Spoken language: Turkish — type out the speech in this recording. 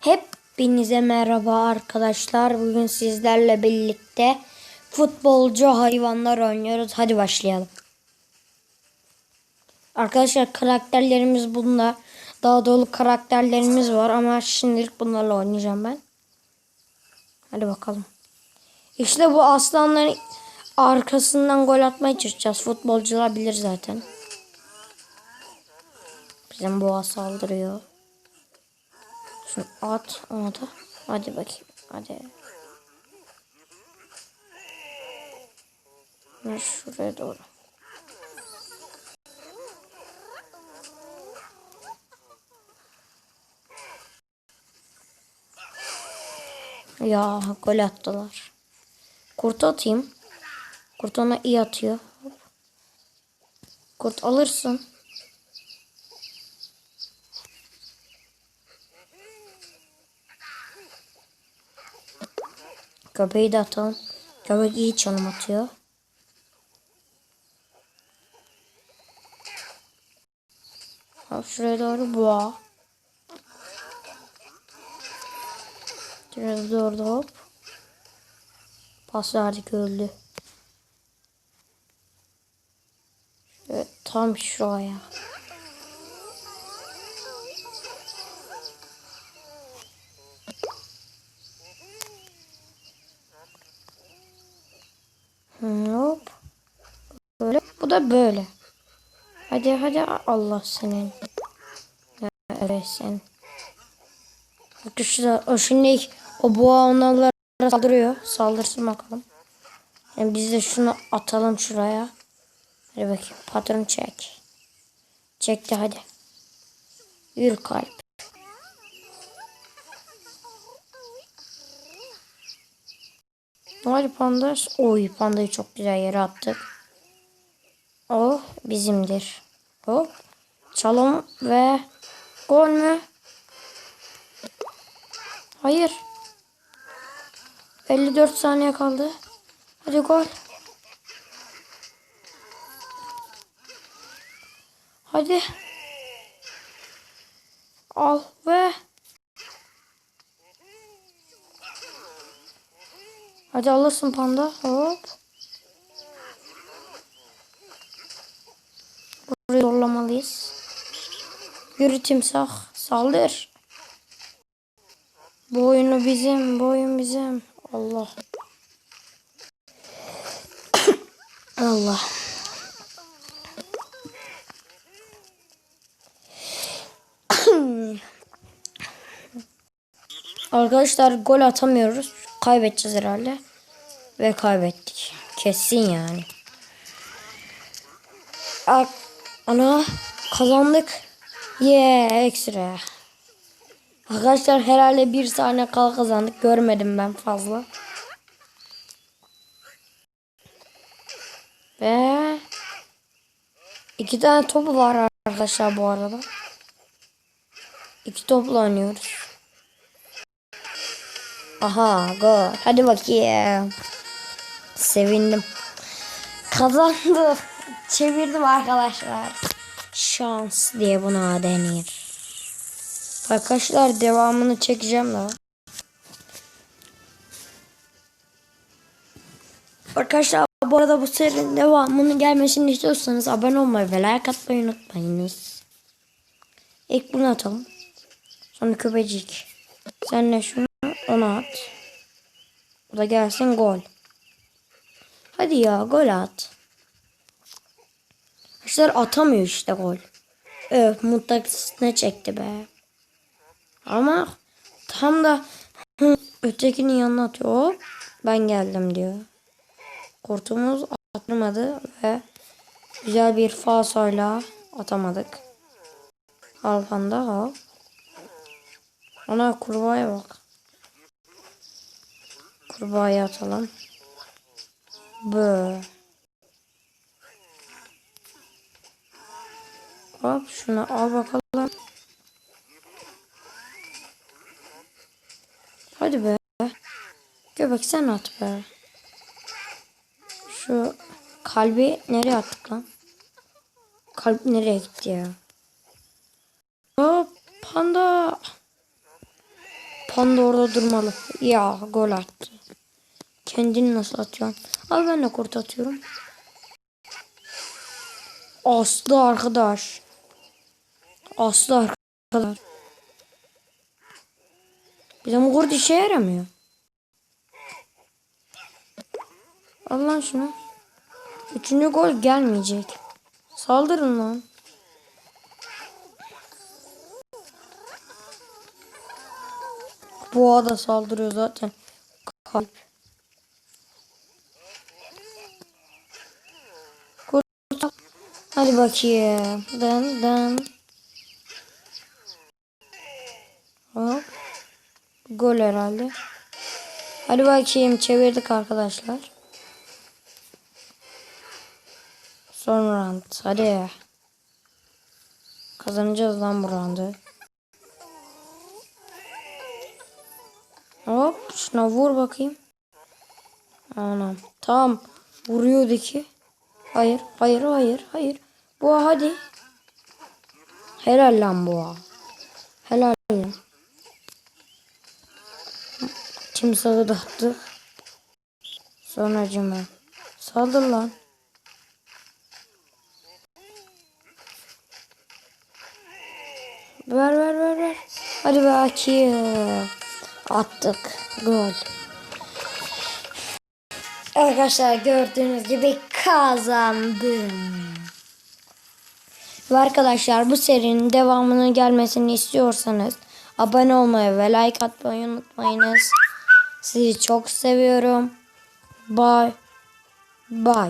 Hepinize merhaba arkadaşlar. Bugün sizlerle birlikte futbolcu hayvanlar oynuyoruz. Hadi başlayalım. Arkadaşlar karakterlerimiz bunlar. Daha dolu karakterlerimiz var ama şimdilik bunlarla oynayacağım ben. Hadi bakalım. İşte bu aslanların arkasından gol atmaya çalışacağız. Futbolcular bilir zaten. Bizim boğa saldırıyor. Şunu at onu da. Hadi bakayım. Hadi. Ver şuraya doğru. Ya gol attılar. Kurt atayım. Kurt ona iyi atıyor. Kurt alırsın. Köpeği de atalım. Köpek iyi çalım atıyor. Hop şuraya doğru boğa. Şuraya doğru hop. Pas verdik öldü. Şöyle tam şuraya. Hop. Böyle. Da böyle. Hadi hadi Allah senin. Evet sen. Arkadaşlar o şimdi o boğa onlara saldırıyor. Saldırsın bakalım. Yani biz de şunu atalım şuraya. Hadi bakayım patron çek. Çekti hadi. Yürü kalp. Hadi panda. Oy pandayı çok güzel yere attık. O bizimdir. Hop. Çalım ve gol mü? Hayır. 54 saniye kaldı. Hadi gol. Hadi. Al ve Hadi alırsın panda. Hop. Burayı zorlamalıyız. Yürü timsah. Saldır. Bu bizim. Bu bizim. Allah. Allah. Arkadaşlar gol atamıyoruz. Kaybedeceğiz herhalde. Ve kaybettik. Kesin yani. Ak Ana kazandık. Yeah ekstra. Arkadaşlar herhalde bir saniye kal kazandık. Görmedim ben fazla. Ve iki tane topu var arkadaşlar bu arada. İki topla oynuyoruz. Aha gol. Hadi bakayım. Sevindim. Kazandım. Çevirdim arkadaşlar. Şans diye buna denir. Arkadaşlar devamını çekeceğim daha. Arkadaşlar bu arada bu serinin devamının gelmesini istiyorsanız abone olmayı ve like atmayı unutmayınız. İlk bunu atalım. Sonra köpecik. Sen de şunu ona at. Bu da gelsin gol. Hadi ya gol at. Arkadaşlar atamıyor işte gol. Evet mutlakisine çekti be. Ama tam da ötekinin yanına atıyor. Ben geldim diyor. Kurtumuz atmadı ve güzel bir falsoyla atamadık. Alfanda hop. Ona kurbağaya bak. Kurbağaya atalım. Bö. Hop şunu al bakalım. Hadi be. Göbek sen at be. Şu kalbi nereye attık lan? Kalp nereye gitti ya? Hop panda. Okan da orada durmalı. Ya gol attı. Kendini nasıl atıyorsun? Abi ben de kurt atıyorum. Aslı arkadaş. Aslı arkadaş. Bizim kurt işe yaramıyor. Al lan şunu. Üçüncü gol gelmeyecek. Saldırın lan. Boğa da saldırıyor zaten. Kalp. Kurt. Hadi bakayım. Dın dın. Hop. Gol herhalde. Hadi bakayım çevirdik arkadaşlar. Son round. Hadi. Kazanacağız lan bu roundu. Hop şuna vur bakayım. Anam. Tamam. Vuruyordu ki. Hayır. Hayır. Hayır. Hayır. Boğa hadi. Helal lan boğa. Helal lan. Timsahı da attık. Sonra cime. Saldır lan. Ver ver ver ver. Hadi bakayım. Attık. Gol. Arkadaşlar gördüğünüz gibi kazandım. Ve arkadaşlar bu serinin devamının gelmesini istiyorsanız abone olmayı ve like atmayı unutmayınız. Sizi çok seviyorum. Bye. Bye.